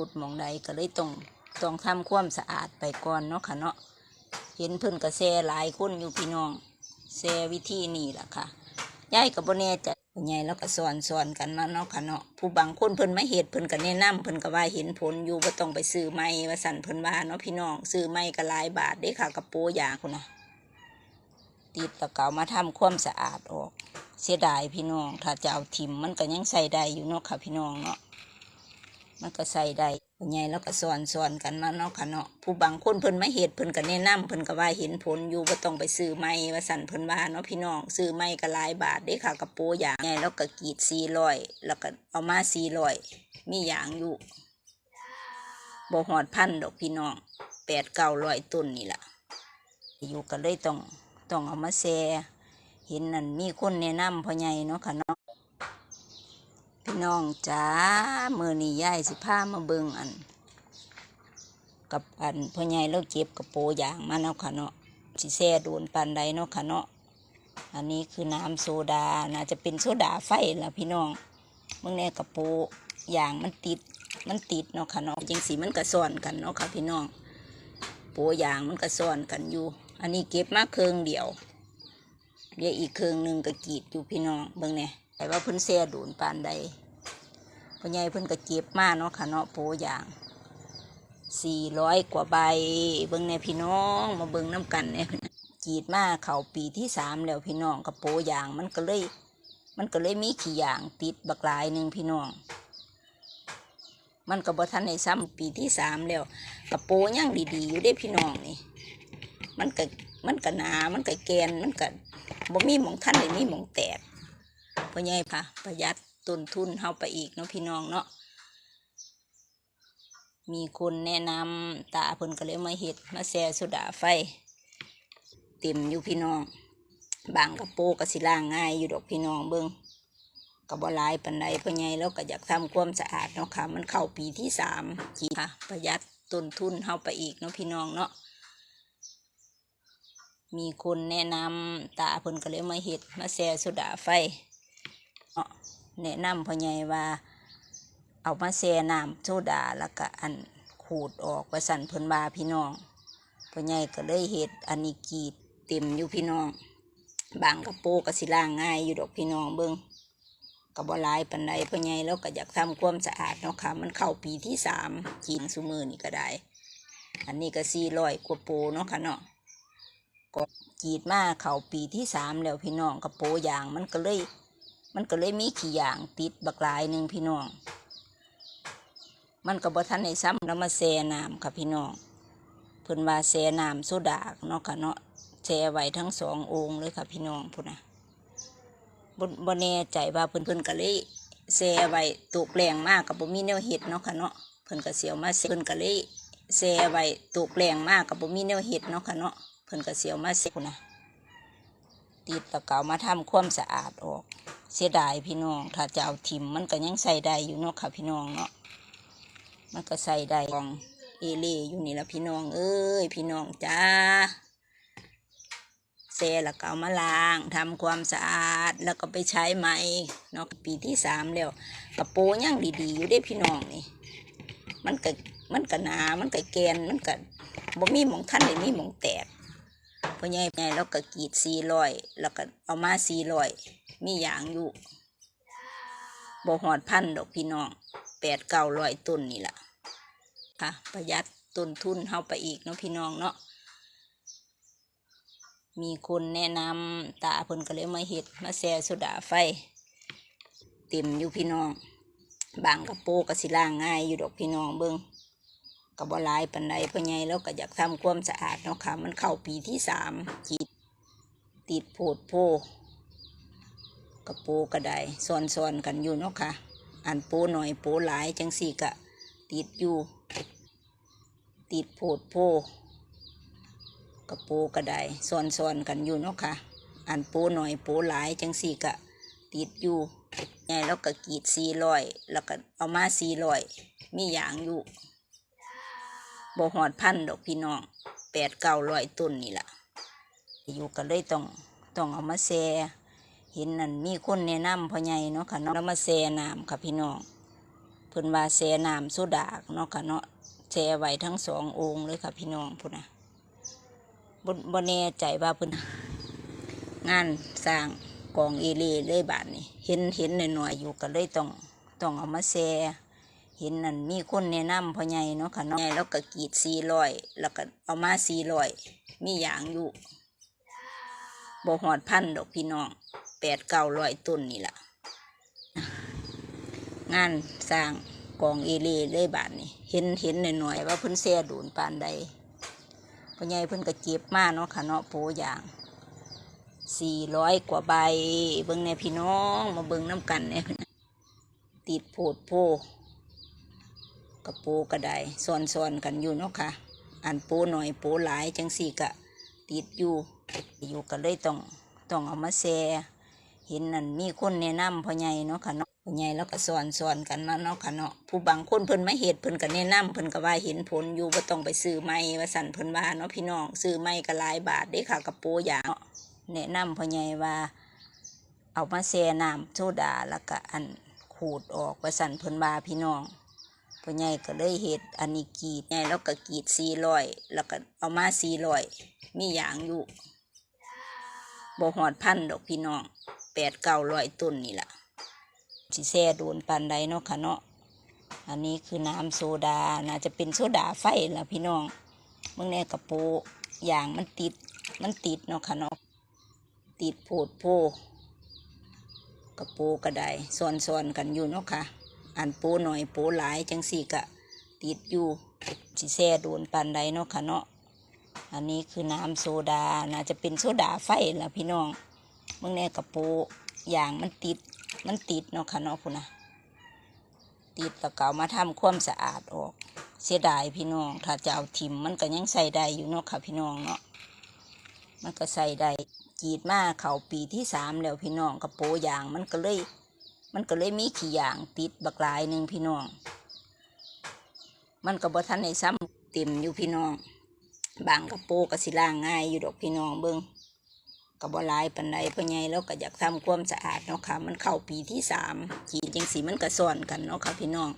พูดมองใดก็เลยต้องต้องทำความสะอาดไปก่อนเนาะค่ะเนาะเห็นเพิ่นก็แซหลายคนอยู่พี่น้องแซวิธีนี่แหละค่ะยายกับโบแน่จะใหญ่แล้วก็สอนสอนกันมาเนาะค่ะเนาะผู้บางคนเพิ่นไม่เห็ดเพิ่นก็แนะนำเพิ่นก็ว่าเห็นผลอยู่บ่ต้องไปซื้อไม้ว่าสั่นเพิ่นว่าเนาะพี่น้องซื้อไม้ก็หลายบาทเด้ค่ะกับโปยาคุณนะติดตะเกามาทำความสะอาดออก เสียดายพี่น้อง ถ้าจะเอาทิมมันก็ยังใส่ได้อยู่เนาะค่ะพี่น้องเนาะ มันก็ใส่ได้ใหญ่แล้วก็สอนสอนกันมาเนาะค่ะเนาะผู้บางคนเพิ่นไม่เห็ดเพิ่นก็แนะนำเพิ่นก็ว่าเห็นผลอยู่บ่ต้องไปซื้อไม้ว่าสั่นเพิ่นว่าเนาะพี่น้องซื้อไม้ก็หลายบาทเด้ค่ะกระโปรงอย่างใหญ่แล้วก็กรีดสี่ร้อยแล้วก็เอามาสี่ร้อยมีอย่างอยู่บ่หอดพันดอกพี่น้องแปดเก้าร้อยต้นนี่ล่ะ อยู่ก็เลยต้องต้องเอามาแซ่เห็นนั่นมีคนแนะนำพ่อใหญ่เนาะค่ะเนาะ พี่น้องจ้ามือนี่ยายสิพามาเบิงอัน กับอันพ่อใหญ่เราเก็บกระโปงยางมาเนาะค่ะเนาะสิแซ่โดนปันใดเนาะค่ะเนาะอันนี้คือน้ำโซดาน่าจะเป็นโซดาไฟล่ะพี่น้องเมื่อแน่กระโปงยางมันติดมันติดเนาะค่ะเนาะจังสีมันกระซ้อนกันเนาะค่ะพี่น้องโปงยางมันกระซ้อนกันอยู่ อันนี้เก็บมาเครื่องเดียวเดี๋ยวอีกเครื่องหนึ่งก็กรีดอยู่พี่น้องเบิ่งเนี่ยแต่ว่าเพิ่นแซ่โดนปานใด พ่อใหญ่เพิ่นก็เก็บมาเนาะค่ะเนาะโปอย่างสี่ร้อยกว่าใบ เบิ่งในพี่น้องมาเบิ่งน้ำกันเนี่ยกีดมาเขาปีที่สามแล้วพี่น้องกับโปอย่างมันก็เลย มันก็เลยมีขี้ยางติดบักลายหนึ่งพี่น้อง มันก็บ่ทันในซ้ำปีที่สามแล้วกับโปยังดีๆอยู่ได้พี่น้องนี่ มันก็มันก็หนา มันก็แกน มันก็บ่มีหมองทันเลยมีหมองแตกพ่อใหญ่ค่ะประหยัด ต้นทุนเฮาไปอีกเนาะพี่น้องเนาะมีคนแนะนำตาเพิ่นก็เลยมาเฮ็ดมาแซ่โซดาไฟ เต็มอยู่พี่น้อง บางกระโปรงก็สิล้างง่ายอยู่ดอกพี่น้องเบิ่งก็บ่หลายปานใดพ่อใหญ่แล้วก็อยากทำความสะอาดเนาะค่ะ มันเข้าปีที่สามจีค่ะ ประหยัดต้นทุนเฮาไปอีกเนาะพี่น้องเนาะมีคนแนะนำตาเพิ่นก็เลยมาเฮ็ดมาแซ่โซดาไฟเนาะ แนะนำพ่อใหญ่ว่า เอามาแช่น้ำโซดาแล้วก็อันขูดออกว่าสั่นเพิ่นว่าพี่น้องพ่อใหญ่ก็เลยเฮ็ดอันนี้กีดเต็มอยู่พี่น้อง บางกระโปงก็สิล้างง่ายอยู่ดอกพี่น้องเบิ่งก็บ่หลายปานใดพ่อใหญ่แล้วก็อยากทำความสะอาดเนาะค่ะมันเข้าปีที่สามกินซุมือนี่ก็ได้ อันนี้ก็สี่ร้อยกว่าโปเนาะค่ะเนาะก็กีดมาเข้าปีที่สามแล้วพี่น้องกระโปงยางมันก็เลย มันก็เลยมีขี้ยางติดบักลายหนึ่งพี่น้อง มันก็บ่ทันในซ้ำแล้วมาแช่น้ำค่ะพี่น้องเพิ่นว่าแช่น้ำโซดาเนาะค่ะเนาะแช่ไว้ทั้งสององค์เลยค่ะพี่น้องพุ่นนะบ่บ่แน่ใจว่าเพิ่นเพิ่นก็เลยแช่ไว้ตกแรงมากกับบ่มีแนวเห็ดเนาะค่ะเนาะเพิ่นก็เสียวมาแช่เพิ่นก็เลยแช่ไว้ตกแรงมากกับบ่มีแนวเห็ดเนาะค่ะเนาะเพิ่นก็เสียวมาแช่พุ่นนะติดตะเกามาทำความสะอาดออก เสียดายพี่น้อง ถ้าจะเอาทิมมันก็ยังใส่ได้อยู่เนาะค่ะพี่น้องเนาะมันก็ใส่ได้ของเอเล่อยู่นี่ละพี่น้อง เอ้ยพี่น้องจ้าเซแล้วก็เอามาล้างทำความสะอาดแล้วก็ไปใช้ใหมเนาะปีที่สามแล้วกระโปรงยังดีๆ อยู่ได้พี่น้องนี่ มันก็มันก็หนา มันก็แกนมันก็บ่มีหมองท่านเลยมีหมองแตก พอใหญ่ใหญ่แล้วก็กีดสี่ร้อยแล้วก็เอามาสี่ร้อยมีอย่างอยู่บ่หอดพันดอกพี่น้องแปดเก้าร้อยต้นนี่แหละค่ะ ประหยัดต้นทุนเฮาไปอีกเนาะพี่น้องเนาะมีคนแนะนำตาเพิ่นก็เลยมาเฮ็ดมาแซ่โซดาไฟ เต็มอยู่พี่น้องบางกระโปรงก็สิล้างง่ายอยู่ดอกพี่น้องเบิ่ง กบ่หลายปานใดพ่อใหญ่แล้วก็อยากทำความสะอาดเนาะค่ะ มันเข้าปีที่สามจีติดโพดโพกระปูก็ได้ซ้อนกันอยู่เนาะค่ะ อันปูหน่อยปูหลายจังสี่กะติดอยู่ ติดโพดโพกระปูก็ได้ซ้อนกันอยู่เนาะค่ะ อันปูหน่อยปูหลายจังสี่กะติดอยู่ไงแล้วก็กีดสี่ร้อยแล้วก็เอามาสี่ร้อยมีอย่างอยู่ บ่หอดพันดอกพี่น้องแปดเก้าร้อยต้นนี่แหละอยู่ก็เลยต้องต้องเอามาแช่เห็นนั่นมีคนแนะนำพ่อใหญ่เนาะค่ะเนาะแล้วมาแซ่น้ำค่ะพี่น้องเพิ่นว่าแช่น้ำโซดาเนาะค่ะเนาะแช่ไว้ทั้งสององค์เลยค่ะพี่น้องพุ่นนะบ่บ่แน่ใจว่าเพิ่นงานสร้างกองเอเลเลยบาดนี้เห็นเห็นหน่อยๆอยู่ก็เลยต้องต้องเอามาแช่ เห็นนั่นมีคนแนะนำพ่อใหญ่เนาะค่ะเนาะใหญ่แล้วก็กรีดสี่ร้อยแล้วก็เอามาสี่ร้อยมีอย่างอยู่บ่หอดพันดอกพี่น้องแปดเก้าร้อยต้นนี่แหละงานสร้างกองเอเลเลยบาทนี่เห็นเห็นหน่อยๆว่าเพิ่นแซ่ดูนปานใดพ่อใหญ่เพิ่นก็เก็บมาเนาะค่ะเนาะโปอย่างสี่ร้อยกว่าใบเบิ่งในพี่น้องมาเบิ่งน้ำกันเนี่ยติดโพดโพ กระโปกระไดซ้อนๆกันอยู่เนาะค่ะ อันโปหน่อยโปหลายจังสี่กะติดอยู่ อยู่ก็เลยต้องต้องเอามาแซ่เห็นนั่นมีคนแนะนำพ่อใหญ่เนาะค่ะเนาะพ่อใหญ่แล้วก็สอนสอนกันมาเนาะค่ะเนาะผู้บางคนเพิ่นมาเฮ็ดเพิ่นก็แนะนำเพิ่นก็ว่าเห็นผลอยู่บ่าต้องไปซื้อไม้ว่าสั่นเพิ่นว่าเนาะพี่น้องซื้อไม้ก็หลายบาทเด้ค่ะกระโปรงยางเนาะแนะนำพ่อใหญ่ว่า เอามาแช่น้ำโซดาแล้วก็อันขูดออกว่าสั่นเพิ่นว่าพี่น้อง พ่อใหญ่ก็เลยเฮ็ดอันนี้กรีดใหญ่แล้วก็กรีด400แล้วก็เอามา400มีอย่างอยู่บ่ฮอดพันดอกพี่น้อง8 900ต้นนี่แหละสิแซ่โดนปานใดเนาะค่ะเนาะอันนี้คือน้ำโซดาน่าจะเป็นโซดาไฟล่ะพี่น้องเมื่อแน่กระโปอย่างมันติดมันติดเนาะค่ะเนาะติดโพดโพกระโปกระไดซ้อนๆกันอยู่เนาะค่ะ อันโปหน่อยโปหลายจังสี่กะติดอยู่สิแซ่โดนปานใดเนาะค่ะเนาะอันนี้คือน้ำโซดาน่าจะเป็นโซดาไฟล่ะพี่น้องเมื่อแน่กระโปอย่างมันติดมันติดเนาะค่ะเนาะพุ่นะติดแล้วก็เอามาทำความสะอาดออก เสียดายพี่น้อง ถ้าจะเอาทิมมันก็ยังใส่ได้อยู่เนาะค่ะพี่น้องเนาะมันก็ใส่ได้กีดมาเขาปีที่สามแล้วพี่น้องกระโปรงยางมันก็เลย มันก็เลยมีขี้ยางติดบักลายหนึ่งพี่น้อง มันก็บ่ทันในซ้ำเต็มอยู่พี่น้อง บางกระโปรงก็สิล่างง่ายอยู่ดอกพี่น้องเบิ้งก็บ่ลายปันใดพ่อใหญ่แล้วก็อยากทำความสะอาดเนาะค่ะ มันเข้าปีที่สามขีดจังสีมันก็ซ้อนกันเนาะค่ะพี่น้อง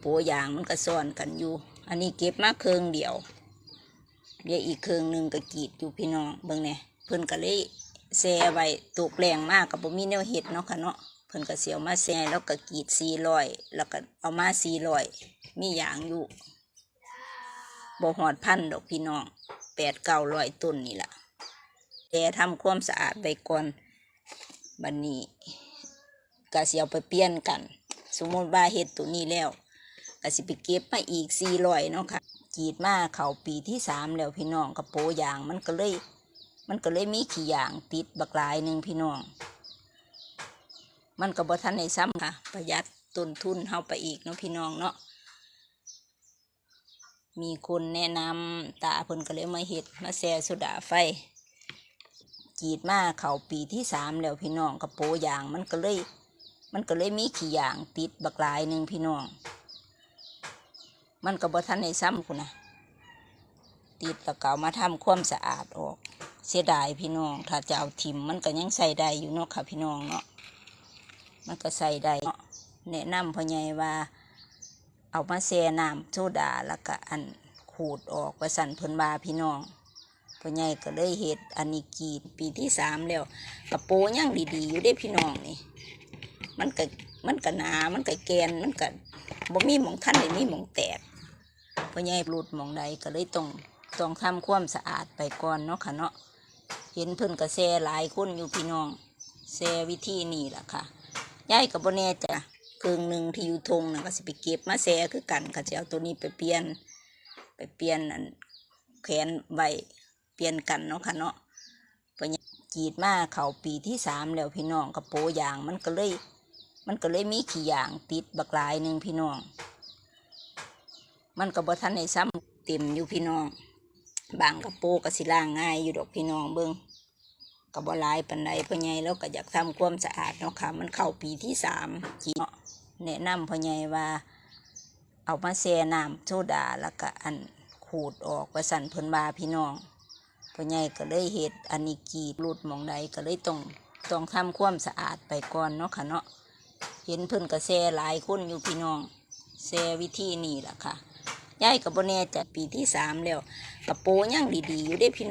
โปะยางมันก็ซ้อนกันอยู่ อันนี้เก็บมาเครื่องเดียวเดี๋ยวอีกเครื่องหนึ่งก็กีดอยู่พี่น้องเบิ่งเนี่ยเพิ่นก็เลยแซ่ไว้ตกแรงมากกับบ่มีแนวเห็ดเนาะค่ะเนาะ เพิ่นก็เสียวมาแซ่แล้วก็กรีดสี่ร้อยแล้วก็เอามาสี่ร้อยมีอย่างอยู่บ่หอดพันดอกพี่น้องแปดเก้าร้อยต้นนี่ล่ะแกทำความสะอาดไปก่อนบันนี้ก็สิเอาไปเปลี่ยนกัน สมมติว่าเฮ็ดตัวนี้แล้วก็สิไปเก็บมาอีกสี่ร้อยเนาะค่ะกรีดมาเขาปีที่สามแล้วพี่น้องกระโปรงยางมันก็เลย มันก็เลยมีขี้ยางติดบักหลายหนึ่งพี่น้อง มันก็บ่ทันในซ้ำค่ะ ประหยัดต้นทุนเฮาไปอีกเนาะพี่น้องเนาะมีคนแนะนำตาเพิ่นก็เลยมาเฮ็ดมาแซ่โซดาไฟกรีดมาเข่าปีที่สามแล้วพี่น้องกระโปรงยางมันก็เลย มันก็เลยมีขี้ยางติดบักลายหนึ่งพี่น้อง มันก็บ่ทันในซ้ำคุณนะติดแล้วก็ามาทำความสะอาดออก เสียดายพี่น้อง ถ้าจะเอาทิมมันก็ยังใส่ได้อยู่เนาะค่ะพี่น้องเนาะ มันก็ใส่ได้เนาะแนะนำพ่อใหญ่ว่า เอามาแช่น้ำโซดาแล้วก็อันขูดออกว่าสั่นเพิ่นว่าพี่น้องพ่อใหญ่ก็เลยเฮ็ดอันนี้กีดปีที่สามแล้วกระโปงยังดีๆอยู่ได้พี่น้องนี่ มันก็มันก็หนา มันก็แกน มันก็บ่มีหมองท่านเลยมีหมองแตกพ่อใหญ่หลุดหมองใดก็เลยต้องต้องทำความสะอาดไปก่อนเนาะค่ะเนาะเห็นเพิ่นก็แซ่หลายคนอยู่พี่น้องแซ่วิธีนี้ล่ะค่ะ ยายก็บ่แน่จ้ะเครื่องหนึ่งที่อยู่ทงนะก็สิไปเก็บมาแซ่คือกันก็จะเอาตัวนี้ไปเปลี่ยน ไปเปลี่ยนอันแขนไว้เปลี่ยนกันเนาะค่ะเนาะปญกรีดมาเขาปีที่สามแล้วพี่น้องกระโปงยางมันก็เลย มันก็เลยมีขี้ยางติดบักลายหนึ่งพี่น้อง มันก็บ่ทันในซ้ำเต็มอยู่พี่น้องบางกระโปรงก็สิล่างง่ายอยู่ดอกพี่น้องเบิ้ง ก็บ่ลายปันใดพ่อใหญ่แล้วก็อยากทำความสะอาดเนาะค่ะ มันเข้าปีที่สามจีเนาะแนะนำพ่อใหญ่ว่า เอามาแช่น้ำโซดาแล้วก็อันขูดออกว่าสั่นเพิ่นว่าพี่น้องพ่อใหญ่ก็เลยเฮ็ดอันนี้กีดรูดมองใดก็เลยต้องต้องทำความสะอาดไปก่อนเนาะค่ะเนาะเห็นเพิ่นกระแซหลายคนอยู่พี่น้องแซวิธีนี่ล่ะค่ะยายกับโบแน่ใจะปีที่สามแล้วกระโปงยังดีๆอยู่เด้พี่